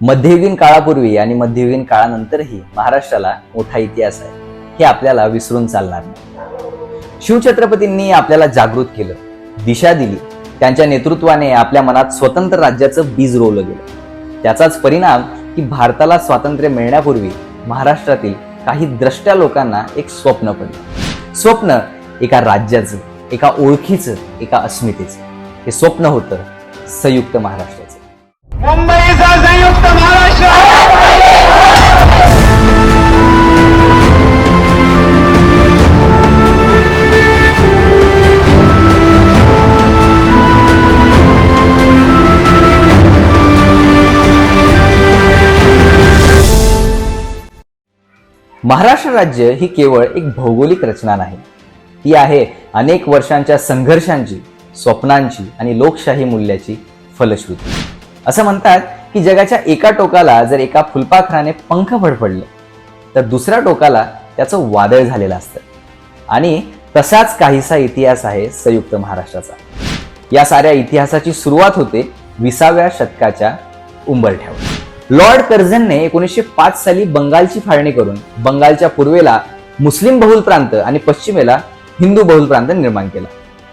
मध्ययुगीन काळापूर्वी आणि मध्ययुगीन काळानंतरही महाराष्ट्राला मोठा इतिहास आहे. हे आपल्याला विसरून चालणार नाही. शिवछत्रपतींनी आपल्याला जागृत केलं दिशा दिली त्यांच्या नेतृत्वाने आपल्या मनात स्वतंत्र राज्याचं बीज रोवलं गेलं. त्याचाच परिणाम की भारताला स्वातंत्र्य मिळण्यापूर्वी महाराष्ट्रातील काही द्रष्ट्या लोकांना एक स्वप्न पडलं. स्वप्न एका राज्याचं एका ओळखीचं एका अस्मितेचं. हे स्वप्न होतं संयुक्त महाराष्ट्र. मुंबईचा संयुक्त महाराष्ट्र. महाराष्ट्र राज्य ही केवळ एक भौगोलिक रचना नाही. ती आहे अनेक वर्षांच्या संघर्षांची स्वप्नांची आणि लोकशाही मूल्याची फलश्रुती. असं म्हणतात की जगाच्या एका टोकाला जर एका फुलपाखराने पंख फडफडले तर दुसऱ्या टोकाला त्याचं वादळ झालेलं असतं. आणि तसाच काहीसा इतिहास आहे संयुक्त महाराष्ट्राचा. या साऱ्या इतिहासाची सुरुवात होते विसाव्या शतकाच्या उंबरठ्यावर. लॉर्ड कर्झनने एकोणीसशे पाच साली बंगालची फाळणी करून बंगालच्या पूर्वेला मुस्लिम बहुल प्रांत आणि पश्चिमेला हिंदू बहुल प्रांत निर्माण केला.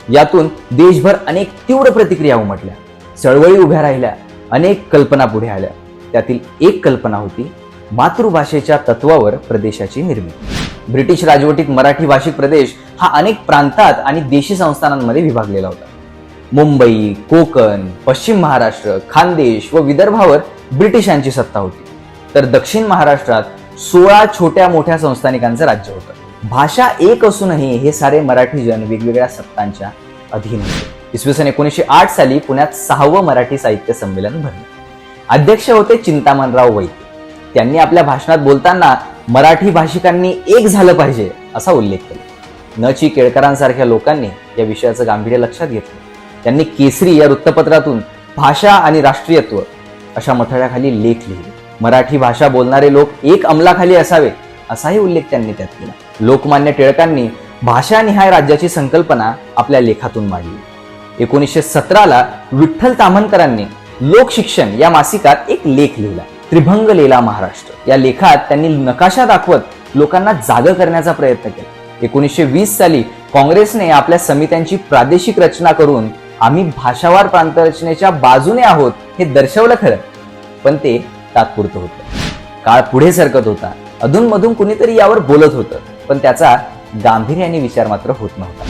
यातून देशभर अनेक तीव्र प्रतिक्रिया उमटल्या. चळवळी उभ्या राहिल्या. अनेक कल्पना पुढे आल्या. त्यातील एक कल्पना होती मातृभाषेच्या तत्वावर प्रदेशाची निर्मिती. ब्रिटिश राजवटीत मराठी भाषिक प्रदेश हा अनेक प्रांतात आणि देशी संस्थानांमध्ये विभागलेला होता. मुंबई कोकण पश्चिम महाराष्ट्र खानदेश व विदर्भावर ब्रिटिशांची सत्ता होती. तर दक्षिण महाराष्ट्रात सोळा छोट्या मोठ्या संस्थानिकांचं राज्य होतं. भाषा एक असूनही हे सारे मराठी जन वेगवेगळ्या सत्तांच्या अधीन होते. इसवी सन एकोणीसशे आठ साली पुण्यात सहावं मराठी साहित्य संमेलन भरले. अध्यक्ष होते चिंतामणराव वैद्य. त्यांनी आपल्या भाषणात बोलताना मराठी भाषिकांनी एक झालं पाहिजे असा उल्लेख केला. न ची केळकरांसारख्या लोकांनी या विषयाचं गांभीर्य लक्षात घेतलं. त्यांनी केसरी या वृत्तपत्रातून भाषा आणि राष्ट्रीयत्व अशा मथळ्याखाली लेख लिहिले. मराठी भाषा बोलणारे लोक एक अंमलाखाली असावे असाही उल्लेख त्यांनी त्यात केला. लोकमान्य टिळकांनी भाषानिहाय राज्याची संकल्पना आपल्या लेखातून मांडली. एकोणीसशे सतराला विठ्ठल ताम्हणकरांनी लोकशिक्षण या मासिकात एक लेख लिहिला. त्रिभंग लेला महाराष्ट्र. या लेखात त्यांनी नकाशा दाखवत लोकांना जाग करण्याचा प्रयत्न केला. एकोणीसशे वीस साली काँग्रेसने आपल्या समित्यांची प्रादेशिक रचना करून आम्ही भाषावार प्रांतरचनेच्या बाजूने आहोत हे दर्शवलं खरं. पण ते तात्पुरतं होतं. काळ पुढे सरकत होता. अधूनमधून कुणीतरी यावर बोलत होतं. पण त्याचा गांभीर्याने विचार मात्र होत नव्हता.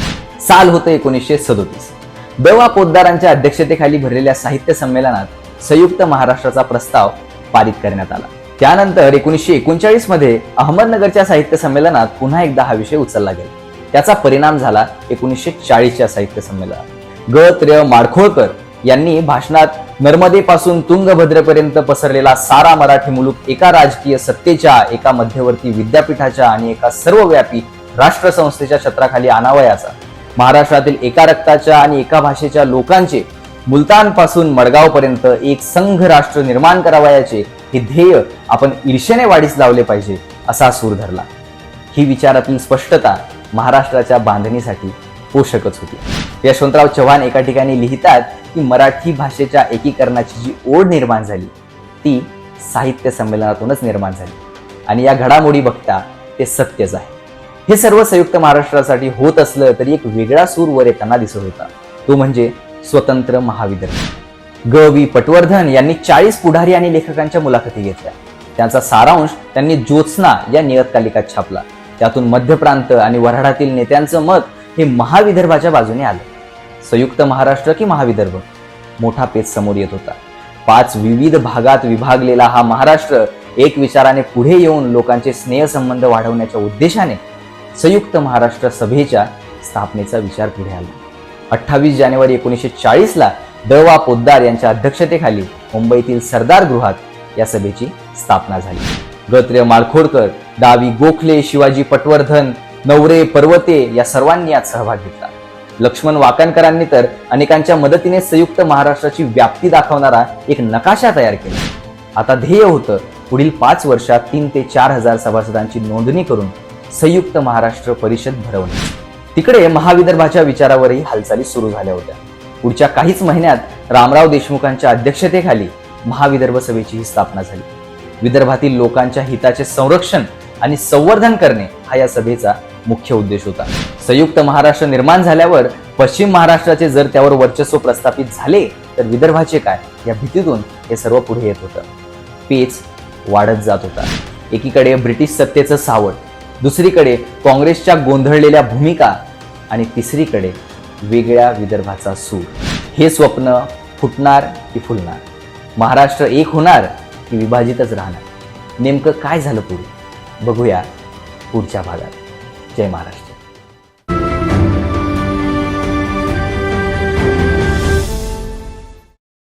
साल होतं एकोणीसशे सदोतीस. दवा पोद्दारांच्या अध्यक्षतेखाली भरलेल्या साहित्य संमेलनात संयुक्त महाराष्ट्राचा प्रस्ताव पारित करण्यात आला. त्यानंतर एकोणीसशे एकोणचाळीसमध्ये अहमदनगरच्या साहित्य संमेलनात पुन्हा एकदा हा विषय उचलला गेला. त्याचा परिणाम झाला एकोणीसशे चाळीसच्या साहित्य संमेलनात. ग त्र्य माडखोळकर यांनी भाषणात नर्मदेपासून तुंगभद्रेपर्यंत पसरलेला सारा मराठी मुलूक एका राजकीय सत्तेच्या एका मध्यवर्ती विद्यापीठाच्या आणि एका सर्वव्यापी राष्ट्रसंस्थेच्या छत्राखाली आणावयाचा महाराष्ट्रातील एका रक्ताच्या आणि एका भाषेच्या लोकांचे मुलतानपासून मडगावपर्यंत एक संघ राष्ट्र निर्माण करावयाचे हे ध्येय आपण ईर्षेने वाढीस लावले पाहिजे असा सूर धरला. ही विचारातील स्पष्टता महाराष्ट्राच्या बांधणीसाठी पोषकच होती. यशवंतराव चव्हाण एका ठिकाणी लिहितात की मराठी भाषेच्या एकीकरणाची जी ओढ निर्माण झाली ती साहित्य संमेलनातूनच निर्माण झाली. आणि या घडामोडी बघता ते सत्यच आहे हे सर्व संयुक्त महाराष्ट्रासाठी होत असलं तरी एक वेगळा सूर वर येताना दिसत होता. तो म्हणजे स्वतंत्र महाविद्यालय. ग. वी. पटवर्धन यांनी चाळीस पुढारी आणि लेखकांच्या मुलाखती घेतल्या. त्यांचा सारांश त्यांनी ज्योत्स्ना या नियतकालिकात छापला. त्यातून मध्य प्रांत आणि वऱ्हाडातील नेत्यांचं मत हे महाविदर्भाच्या बाजूने आलं. संयुक्त महाराष्ट्र की महाविदर्भ? मोठा पेच समोर येत होता. पाच विविध भागात विभागलेला हा महाराष्ट्र एक विचाराने पुढे येऊन लोकांचे स्नेहसंबंध वाढवण्याच्या उद्देशाने संयुक्त महाराष्ट्र सभेच्या स्थापनेचा विचार पुढे आला. अठ्ठावीस जानेवारी एकोणीसशे चाळीसला दळवा पोद्दार यांच्या अध्यक्षतेखाली मुंबईतील सरदार गृहात या सभेची स्थापना झाली. गत्र्य माळखोडकर दावी गोखले शिवाजी पटवर्धन नवरे पर्वते या सर्वांनी यात सहभाग घेतला. लक्ष्मण वाकणकरांनी तर अनेकांच्या मदतीने संयुक्त महाराष्ट्राची व्याप्ती दाखवणारा एक नकाशा तयार केला. आता ध्येय होतं पुढील पाच वर्षात तीन ते चार हजार सभासदांची नोंदणी करून संयुक्त महाराष्ट्र परिषद भरवणे तिकडे महाविदर्भाच्या विचारावरही हालचाली सुरू झाल्या होत्या. पुढच्या काहीच महिन्यात रामराव देशमुखांच्या अध्यक्षतेखाली महाविदर्भ सभेची ही स्थापना झाली. विदर्भातील लोकांच्या हिताचे संरक्षण आणि संवर्धन करणे हा या सभेचा मुख्य उद्देश होता. संयुक्त महाराष्ट्र निर्माण झाल्यावर पश्चिम महाराष्ट्राचे जर त्यावर वर्चस्व प्रस्थापित झाले तर विदर्भाचे काय या भीतीतून हे सर्व पुढे येत होतं. पेच वाढत जात होता. एकीकडे ब्रिटिश सत्तेचं सावट दुसरीकडे काँग्रेसच्या गोंधळलेल्या भूमिका आणि तिसरीकडे वेगळ्या विदर्भाचा सूर. हे स्वप्न फुटणार की फुलणार? महाराष्ट्र एक होणार की विभाजितच राहणार? नेमकं काय झालं पुढे? बघूया पुढच्या भागात. जय महाराष्ट्र.